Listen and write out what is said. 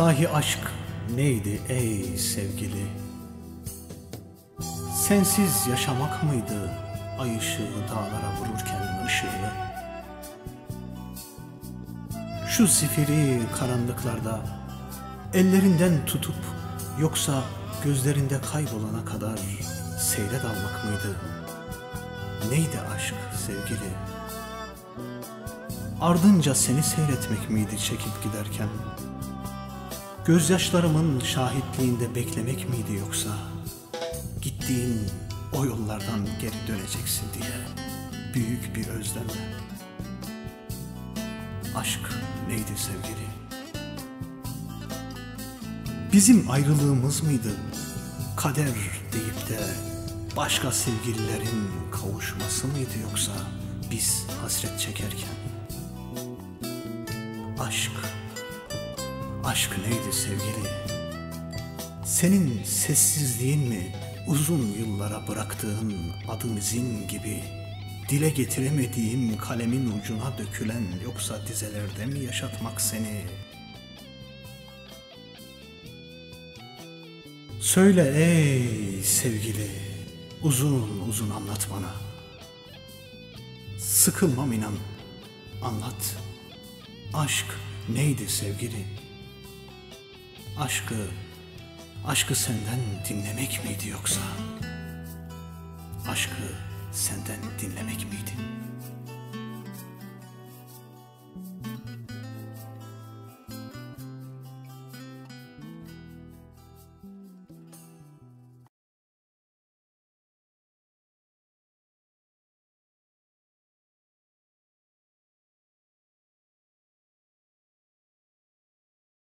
Sahi aşk neydi ey sevgili? Sensiz yaşamak mıydı ay ışığı dağlara vururken ışığı? Şu zifiri karanlıklarda ellerinden tutup yoksa gözlerinde kaybolana kadar seyre dalmak mıydı? Neydi aşk sevgili? Ardınca seni seyretmek miydi çekip giderken? Gözyaşlarımın şahitliğinde beklemek miydi yoksa? Gittiğin o yollardan geri döneceksin diye büyük bir özlemle. Aşk neydi sevgili? Bizim ayrılığımız mıydı? Kader deyip de başka sevgililerin kavuşması mıydı yoksa biz hasret çekerken? Aşk, aşk neydi sevgili? Senin sessizliğin mi uzun yıllara bıraktığın adım izin gibi dile getiremediğim kalemin ucuna dökülen yoksa dizelerde mi yaşatmak seni? Söyle ey sevgili, uzun uzun anlat bana. Sıkılmam inan, anlat. Aşk neydi sevgili? Aşkı, aşkı senden dinlemek miydi yoksa? Aşkı senden dinlemek miydi?